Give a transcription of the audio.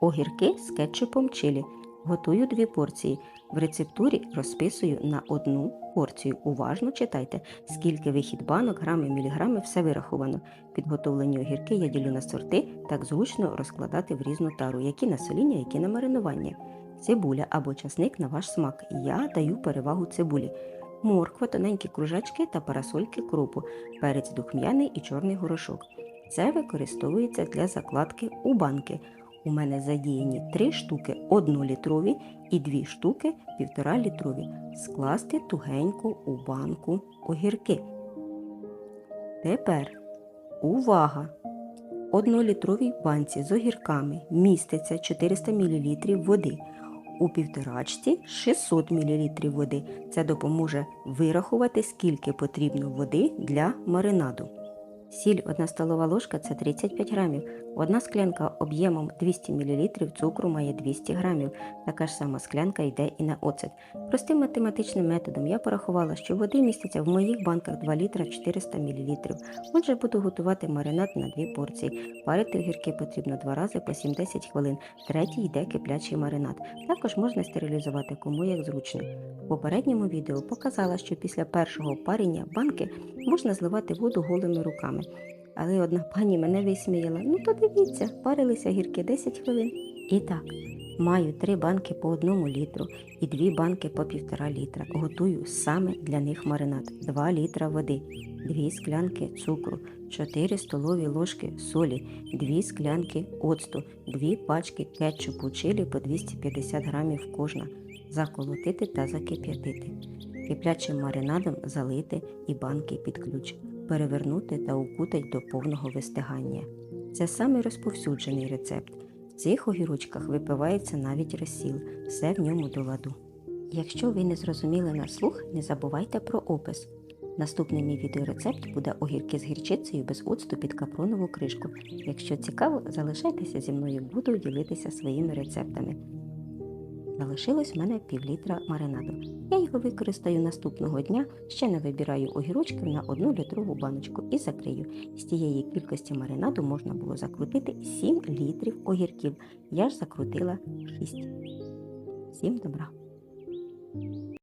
Огірки з кетчупом чилі. Готую дві порції. В рецептурі розписую на одну порцію. Уважно читайте, скільки вихід банок, грами, міліграми, все вираховано. Підготовлені огірки я ділю на сорти, так зручно розкладати в різну тару, які на соління, які на маринування. Цибуля або часник на ваш смак. Я даю перевагу цибулі. Морква, тоненькі кружечки та парасольки кропу, перець духмяний і чорний горошок. Це використовується для закладки у банки. У мене задіяні 3 штуки 1-літрові і 2 штуки 1,5 літрові. Скласти тугенько у банку огірки. Тепер увага! В 1-літровій банці з огірками міститься 400 мл води. У півторачці 600 мл води. Це допоможе вирахувати, скільки потрібно води для маринаду. Сіль 1 столова ложка це 35 грамів. Одна склянка об'ємом 200 мл цукру має 200 грамів. Така ж сама склянка йде і на оцет. Простим математичним методом я порахувала, що води міститься в моїх банках 2 літра 400 мл. Отже, буду готувати маринад на дві порції. Парити огірки потрібно два рази по 7-10 хвилин. Третій йде киплячий маринад. Також можна стерилізувати кому як зручно. В попередньому відео показала, що після першого парення банки можна зливати воду голими руками. Але одна пані мене висміяла. Ну то дивіться, парилися гірки 10 хвилин. І так, маю три банки по одному літру і дві банки по півтора літра. Готую саме для них маринад. 2 літра води, 2 склянки цукру, 4 столові ложки солі, 2 склянки оцту, 2 пачки кетчупу чилі по 250 грамів кожна. Заколотити та закип'ятити. Киплячим маринадом залити і банки під ключ перевернути та укутать до повного вистигання. Це самий розповсюджений рецепт. В цих огірочках випивається навіть розсіл, все в ньому до ладу. Якщо ви не зрозуміли на слух, не забувайте про опис. Наступний мій відеорецепт буде огірки з гірчицею без оцту під капронову кришку. Якщо цікаво, залишайтеся зі мною, буду ділитися своїми рецептами. Залишилось в мене півлітра маринаду. Я його використаю наступного дня, ще не вибираю огірочків на 1 літрову баночку і закрию. З тієї кількості маринаду можна було закрутити 7 літрів огірків. Я ж закрутила 6. Всім добра!